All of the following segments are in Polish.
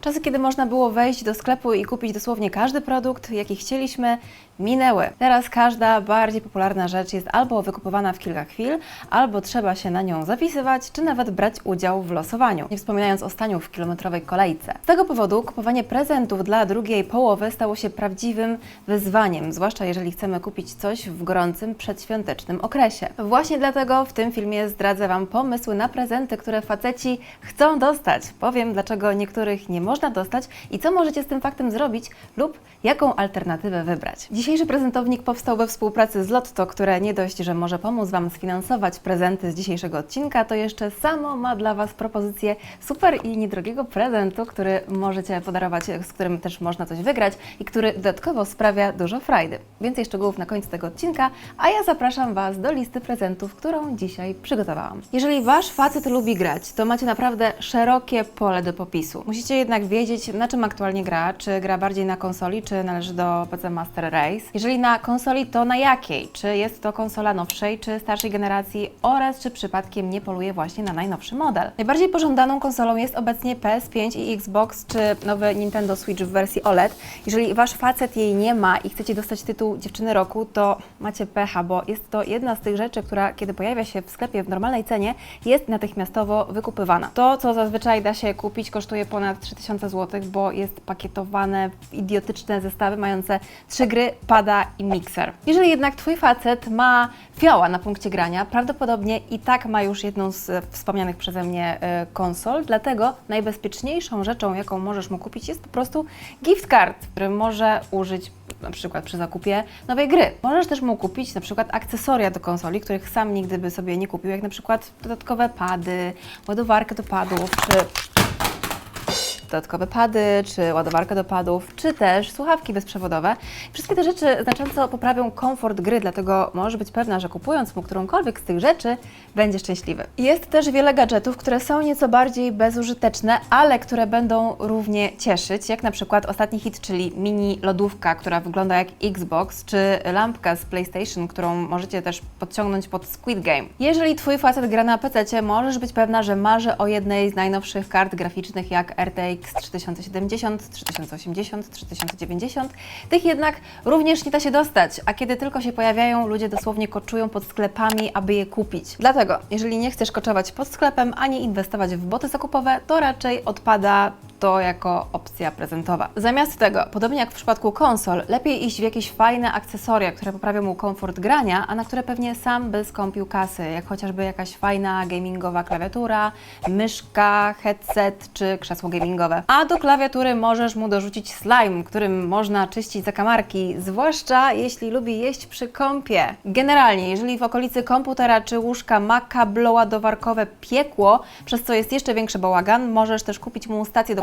Czasy, kiedy można było wejść do sklepu i kupić dosłownie każdy produkt, jaki chcieliśmy, minęły. Teraz każda bardziej popularna rzecz jest albo wykupywana w kilka chwil, albo trzeba się na nią zapisywać, czy nawet brać udział w losowaniu. Nie wspominając o staniu w kilometrowej kolejce. Z tego powodu kupowanie prezentów dla drugiej połowy stało się prawdziwym wyzwaniem, zwłaszcza jeżeli chcemy kupić coś w gorącym, przedświątecznym okresie. Właśnie dlatego w tym filmie zdradzę Wam pomysły na prezenty, które faceci chcą dostać. Powiem, dlaczego niektórych nie można dostać i co możecie z tym faktem zrobić lub jaką alternatywę wybrać. Dzisiejszy prezentownik powstał we współpracy z Lotto, które nie dość, że może pomóc Wam sfinansować prezenty z dzisiejszego odcinka, to jeszcze samo ma dla Was propozycję super i niedrogiego prezentu, który możecie podarować, z którym też można coś wygrać i który dodatkowo sprawia dużo frajdy. Więcej szczegółów na końcu tego odcinka, a ja zapraszam Was do listy prezentów, którą dzisiaj przygotowałam. Jeżeli Wasz facet lubi grać, to macie naprawdę szerokie pole do popisu. Musicie jednak wiedzieć, na czym aktualnie gra, czy gra bardziej na konsoli, czy należy do PC Master Race. Jeżeli na konsoli, to na jakiej? Czy jest to konsola nowszej, czy starszej generacji oraz czy przypadkiem nie poluje właśnie na najnowszy model? Najbardziej pożądaną konsolą jest obecnie PS5 i Xbox, czy nowy Nintendo Switch w wersji OLED. Jeżeli Wasz facet jej nie ma i chcecie dostać tytuł Dziewczyny Roku, to macie pecha, bo jest to jedna z tych rzeczy, która kiedy pojawia się w sklepie w normalnej cenie, jest natychmiastowo wykupywana. To, co zazwyczaj da się kupić, kosztuje ponad 3000 zł, bo jest pakietowane w idiotyczne zestawy mające trzy gry, pada i mikser. Jeżeli jednak Twój facet ma fioła na punkcie grania, prawdopodobnie i tak ma już jedną z e, wspomnianych przeze mnie e, konsol, dlatego najbezpieczniejszą rzeczą, jaką możesz mu kupić, jest po prostu gift card, który może użyć na przykład przy zakupie nowej gry. Możesz też mu kupić na przykład akcesoria do konsoli, których sam nigdy by sobie nie kupił, jak na przykład dodatkowe pady, ładowarkę do padów, czy dodatkowe pady, czy ładowarkę do padów, czy też słuchawki bezprzewodowe. Wszystkie te rzeczy znacząco poprawią komfort gry, dlatego możesz być pewna, że kupując mu którąkolwiek z tych rzeczy, będzie szczęśliwy. Jest też wiele gadżetów, które są nieco bardziej bezużyteczne, ale które będą równie cieszyć, jak na przykład ostatni hit, czyli mini lodówka, która wygląda jak Xbox, czy lampka z PlayStation, którą możecie też podciągnąć pod Squid Game. Jeżeli Twój facet gra na PC, możesz być pewna, że marzy o jednej z najnowszych kart graficznych jak RTX 3070, 3080, 3090. Tych jednak również nie da się dostać, a kiedy tylko się pojawiają, ludzie dosłownie koczują pod sklepami, aby je kupić. Dlatego, jeżeli nie chcesz koczować pod sklepem, ani inwestować w boty zakupowe, to raczej odpada to jako opcja prezentowa. Zamiast tego, podobnie jak w przypadku konsol, lepiej iść w jakieś fajne akcesoria, które poprawią mu komfort grania, a na które pewnie sam by skąpił kasy, jak chociażby jakaś fajna gamingowa klawiatura, myszka, headset czy krzesło gamingowe. A do klawiatury możesz mu dorzucić slime, którym można czyścić zakamarki, zwłaszcza jeśli lubi jeść przy kąpie. Generalnie, jeżeli w okolicy komputera czy łóżka ma kabloładowarkowe piekło, przez co jest jeszcze większy bałagan, możesz też kupić mu stację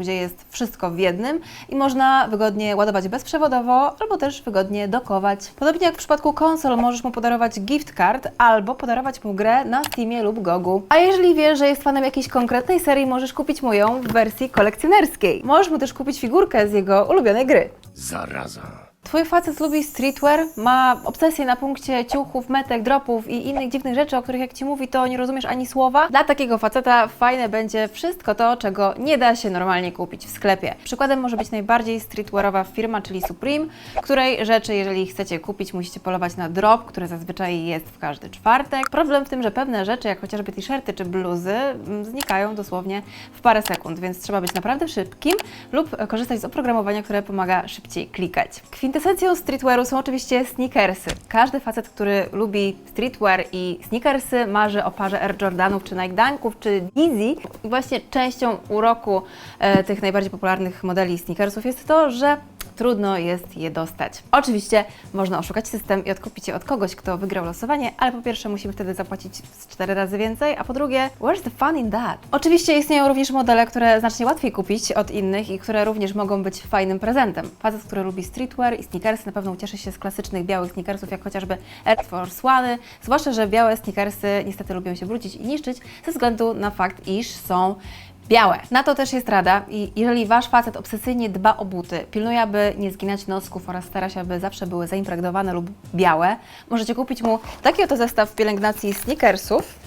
gdzie jest wszystko w jednym i można wygodnie ładować bezprzewodowo albo też wygodnie dokować. Podobnie jak w przypadku konsol, możesz mu podarować gift card albo podarować mu grę na Steamie lub Gogu. A jeżeli wiesz, że jest fanem jakiejś konkretnej serii, możesz kupić mu ją w wersji kolekcjonerskiej. Możesz mu też kupić figurkę z jego ulubionej gry. Zaraza. Twój facet lubi streetwear, ma obsesję na punkcie ciuchów, metek, dropów i innych dziwnych rzeczy, o których jak Ci mówi, to nie rozumiesz ani słowa. Dla takiego faceta fajne będzie wszystko to, czego nie da się normalnie kupić w sklepie. Przykładem może być najbardziej streetwearowa firma, czyli Supreme, której rzeczy, jeżeli chcecie kupić, musicie polować na drop, który zazwyczaj jest w każdy czwartek. Problem w tym, że pewne rzeczy, jak chociażby t-shirty czy bluzy, mm, znikają dosłownie w parę sekund, więc trzeba być naprawdę szybkim lub korzystać z oprogramowania, które pomaga szybciej klikać. Kwintesencją streetwearu są oczywiście sneakersy. Każdy facet, który lubi streetwear i sneakersy, marzy o parze Air Jordanów, czy Nike Dunków, czy Yeezy. I właśnie częścią uroku e, tych najbardziej popularnych modeli sneakersów jest to, że trudno jest je dostać. Oczywiście można oszukać system i odkupić je od kogoś, kto wygrał losowanie, ale po pierwsze musimy wtedy zapłacić z cztery razy więcej, a po drugie, where's the fun in that? Oczywiście istnieją również modele, które znacznie łatwiej kupić od innych i które również mogą być fajnym prezentem. Facet, który lubi streetwear i sneakersy na pewno ucieszy się z klasycznych białych sneakersów, jak chociażby Air Force One, zwłaszcza, że białe sneakersy niestety lubią się brudzić i niszczyć ze względu na fakt, iż są białe. Na to też jest rada i jeżeli Wasz facet obsesyjnie dba o buty, pilnuje, aby nie zginać nosków oraz stara się, aby zawsze były zaimpregnowane lub białe, możecie kupić mu taki oto zestaw pielęgnacji sneakersów,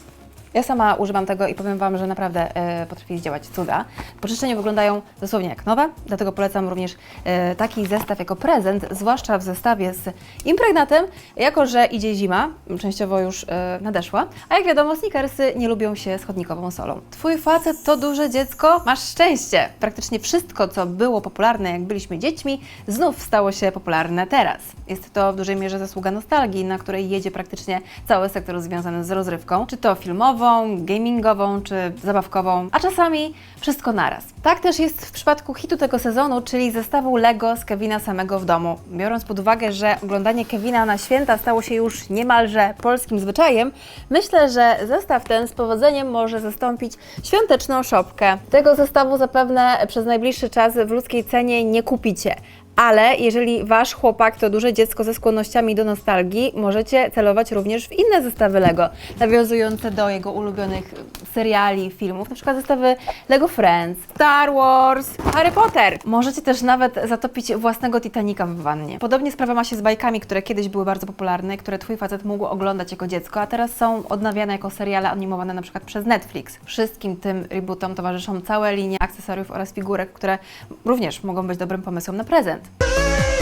Ja sama używam tego i powiem Wam, że naprawdę e, potrafi zdziałać cuda. Po czyszczeniu wyglądają dosłownie jak nowe, dlatego polecam również e, taki zestaw jako prezent, zwłaszcza w zestawie z impregnatem, jako że idzie zima, częściowo już e, nadeszła, a jak wiadomo sneakersy nie lubią się z chodnikową solą. Twój facet to duże dziecko? Masz szczęście! Praktycznie wszystko, co było popularne jak byliśmy dziećmi, znów stało się popularne teraz. Jest to w dużej mierze zasługa nostalgii, na której jedzie praktycznie cały sektor związany z rozrywką, czy to filmową, gamingową, czy zabawkową, a czasami wszystko naraz. Tak też jest w przypadku hitu tego sezonu, czyli zestawu Lego z Kevina samego w domu. Biorąc pod uwagę, że oglądanie Kevina na święta stało się już niemalże polskim zwyczajem, myślę, że zestaw ten z powodzeniem może zastąpić świąteczną szopkę. Tego zestawu zapewne przez najbliższy czas w ludzkiej cenie nie kupicie. Ale jeżeli wasz chłopak to duże dziecko ze skłonnościami do nostalgii, możecie celować również w inne zestawy Lego, nawiązujące do jego ulubionych seriali, filmów, na przykład zestawy Lego Friends, Star Wars, Harry Potter. Możecie też nawet zatopić własnego Titanica w wannie. Podobnie sprawa ma się z bajkami, które kiedyś były bardzo popularne, które twój facet mógł oglądać jako dziecko, a teraz są odnawiane jako seriale animowane na przykład przez Netflix. Wszystkim tym rebootom towarzyszą całe linie akcesoriów oraz figurek, które również mogą być dobrym pomysłem na prezent. Привет!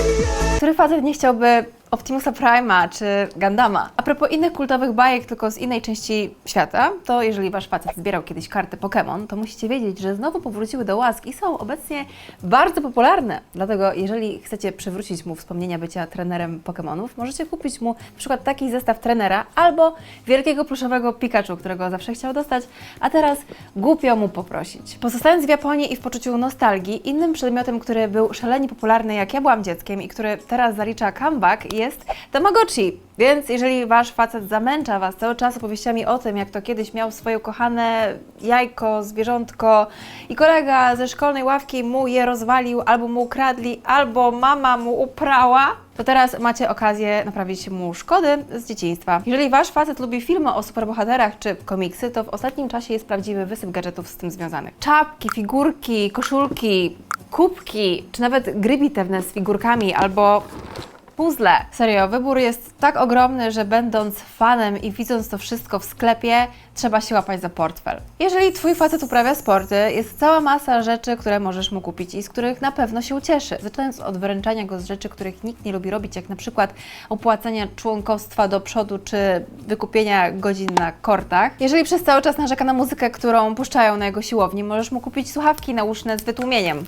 Który facet nie chciałby Optimusa Prima czy Gundama? A propos innych kultowych bajek, tylko z innej części świata, to jeżeli wasz facet zbierał kiedyś karty Pokémon, to musicie wiedzieć, że znowu powróciły do łask i są obecnie bardzo popularne. Dlatego jeżeli chcecie przywrócić mu wspomnienia bycia trenerem Pokémonów, możecie kupić mu na przykład taki zestaw trenera albo wielkiego pluszowego Pikachu, którego zawsze chciał dostać, a teraz głupio mu poprosić. Pozostając w Japonii i w poczuciu nostalgii, innym przedmiotem, który był szalenie popularny jak ja byłam dzieckiem i który teraz zalicza comeback jest Tamagotchi. Więc jeżeli wasz facet zamęcza was cały czas opowieściami o tym, jak to kiedyś miał swoje ukochane jajko, zwierzątko i kolega ze szkolnej ławki mu je rozwalił, albo mu ukradli, albo mama mu uprała, to teraz macie okazję naprawić mu szkody z dzieciństwa. Jeżeli wasz facet lubi filmy o superbohaterach czy komiksy, to w ostatnim czasie jest prawdziwy wysyp gadżetów z tym związanych. Czapki, figurki, koszulki, kubki, czy nawet gry bitewne z figurkami albo Puzzle. Serio, wybór jest tak ogromny, że będąc fanem i widząc to wszystko w sklepie, trzeba się łapać za portfel. Jeżeli Twój facet uprawia sporty, jest cała masa rzeczy, które możesz mu kupić i z których na pewno się ucieszy. Zaczynając od wyręczania go z rzeczy, których nikt nie lubi robić, jak na przykład opłacania członkostwa do przodu, czy wykupienia godzin na kortach. Jeżeli przez cały czas narzeka na muzykę, którą puszczają na jego siłowni, możesz mu kupić słuchawki nauszne z wytłumieniem.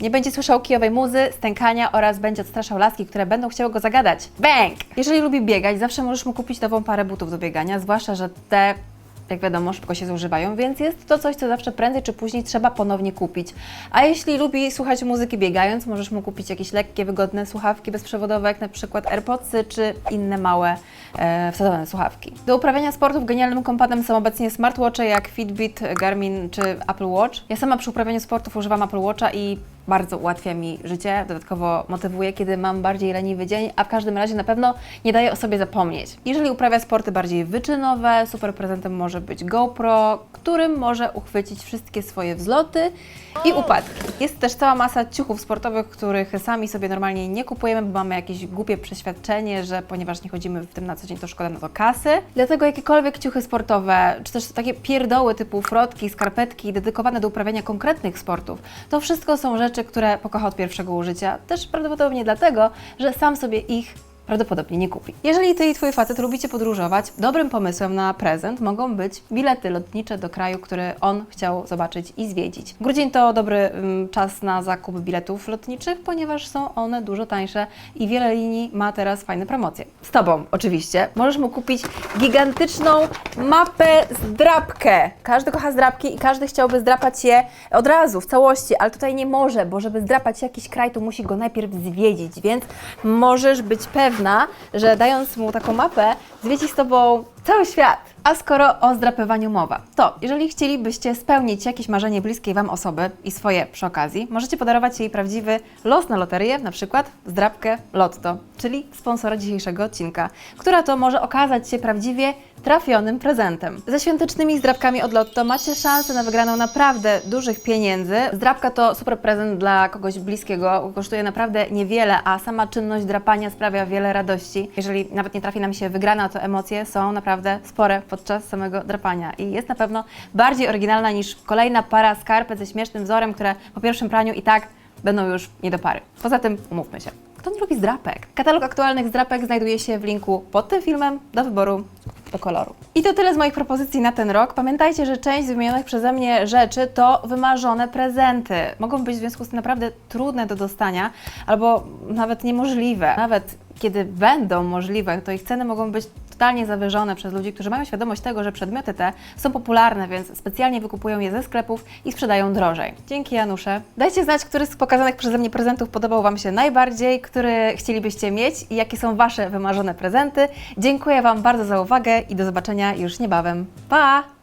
Nie będzie słyszał kijowej muzy, stękania oraz będzie odstraszał laski, które będą chciały go zagadać. Bang! Jeżeli lubi biegać, zawsze możesz mu kupić nową parę butów do biegania, zwłaszcza, że te jak wiadomo, szybko się zużywają, więc jest to coś, co zawsze prędzej czy później trzeba ponownie kupić. A jeśli lubi słuchać muzyki biegając, możesz mu kupić jakieś lekkie, wygodne słuchawki bezprzewodowe, jak na przykład AirPodsy czy inne małe, e, wsadzone słuchawki. Do uprawiania sportów genialnym kompadem są obecnie smartwatche jak Fitbit, Garmin czy Apple Watch. Ja sama przy uprawianiu sportów używam Apple Watcha i bardzo ułatwia mi życie, dodatkowo motywuje, kiedy mam bardziej leniwy dzień, a w każdym razie na pewno nie daje o sobie zapomnieć. Jeżeli uprawia sporty bardziej wyczynowe, super prezentem może być GoPro, którym może uchwycić wszystkie swoje wzloty i upadki. Jest też cała masa ciuchów sportowych, których sami sobie normalnie nie kupujemy, bo mamy jakieś głupie przeświadczenie, że ponieważ nie chodzimy w tym na co dzień, to szkoda na to kasy. Dlatego jakiekolwiek ciuchy sportowe, czy też takie pierdoły typu frotki, skarpetki dedykowane do uprawiania konkretnych sportów, to wszystko są rzeczy, które pokocha od pierwszego użycia. Też prawdopodobnie dlatego, że sam sobie ich prawdopodobnie nie kupi. Jeżeli Ty i Twój facet lubicie podróżować, dobrym pomysłem na prezent mogą być bilety lotnicze do kraju, który on chciał zobaczyć i zwiedzić. Grudzień to dobry ym, czas na zakup biletów lotniczych, ponieważ są one dużo tańsze i wiele linii ma teraz fajne promocje. Z Tobą oczywiście. Możesz mu kupić gigantyczną mapę zdrapkę. Każdy kocha zdrapki i każdy chciałby zdrapać je od razu, w całości, ale tutaj nie może, bo żeby zdrapać jakiś kraj, to musi go najpierw zwiedzić, więc możesz być że dając mu taką mapę, zwiedzi z Tobą cały świat. A skoro o zdrapywaniu mowa, to jeżeli chcielibyście spełnić jakieś marzenie bliskiej Wam osoby i swoje przy okazji, możecie podarować jej prawdziwy los na loterię, na przykład zdrapkę Lotto, czyli sponsora dzisiejszego odcinka, która to może okazać się prawdziwie trafionym prezentem. Ze świątecznymi zdrapkami od Lotto macie szansę na wygraną naprawdę dużych pieniędzy. Zdrapka to super prezent dla kogoś bliskiego, kosztuje naprawdę niewiele, a sama czynność drapania sprawia wiele radości. Jeżeli nawet nie trafi nam się wygrana, to emocje są naprawdę spore podczas samego drapania i jest na pewno bardziej oryginalna niż kolejna para skarpet ze śmiesznym wzorem, które po pierwszym praniu i tak będą już nie do pary. Poza tym umówmy się. Kto nie lubi zdrapek? Katalog aktualnych zdrapek znajduje się w linku pod tym filmem do wyboru do koloru. I to tyle z moich propozycji na ten rok. Pamiętajcie, że część z wymienionych przeze mnie rzeczy to wymarzone prezenty. Mogą być w związku z tym naprawdę trudne do dostania albo nawet niemożliwe. Nawet kiedy będą możliwe, to ich ceny mogą być totalnie zawyżone przez ludzi, którzy mają świadomość tego, że przedmioty te są popularne, więc specjalnie wykupują je ze sklepów i sprzedają drożej. Dzięki Janusze. Dajcie znać, który z pokazanych przeze mnie prezentów podobał Wam się najbardziej, który chcielibyście mieć i jakie są Wasze wymarzone prezenty. Dziękuję Wam bardzo za uwagę i do zobaczenia już niebawem. Pa!